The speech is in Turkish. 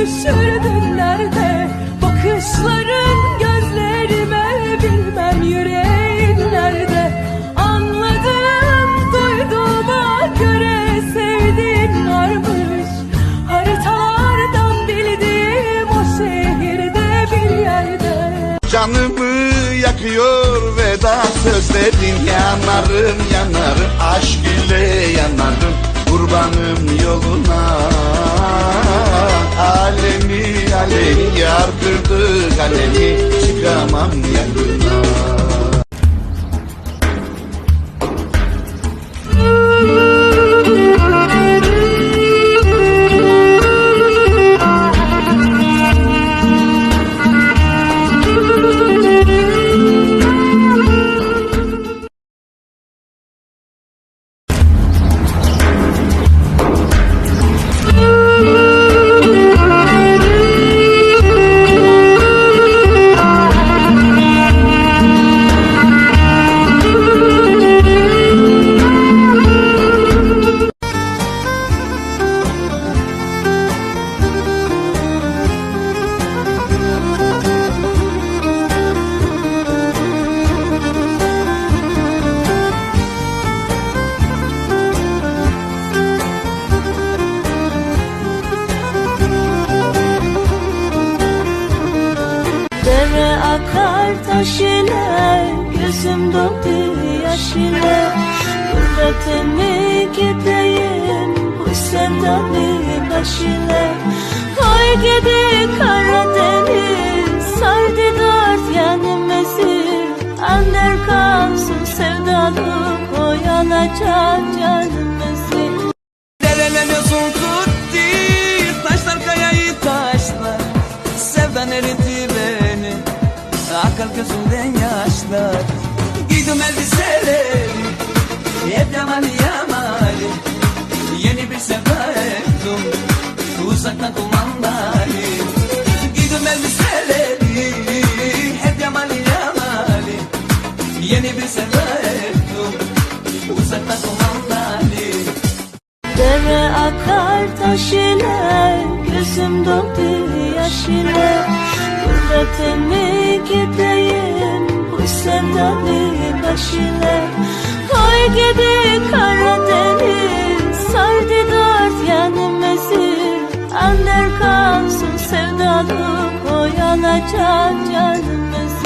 düşürdün nerede? Bakışların gözlerime bilmem yüreğin nerede? Anladım duyduğuma göre sevdiğin varmış. Haritalardan bildiğim o şehirde bir yerde. Canımı yakıyor veda sözlerin Yanarım yanarım. Aşk ile yanarım Kurbanım yoluna kalemi Çıkamam yakına akar taş ile Gözüm doldu yaş ile Gurbete mi gideyim Bu sevdanı baş ile Koy gidi Karadeniz Sardı dört yanımızı Ander kalsın sevdalım Oyanacak canımızı Giydim elbiseleri Hep yamali yamali Yeni bir sevda ettim Uzaktan kumandali Giydim elbiseleri Hep yamali yamali Yeni bir sevda ettim Uzaktan kumandali Dere akar taş ile Gözüm doldu yaş ile sevdalı baş ile Koy gidi Karadeniz Sardı dört yanımızı Ander kalsın sevdalım Oyanacak canımızı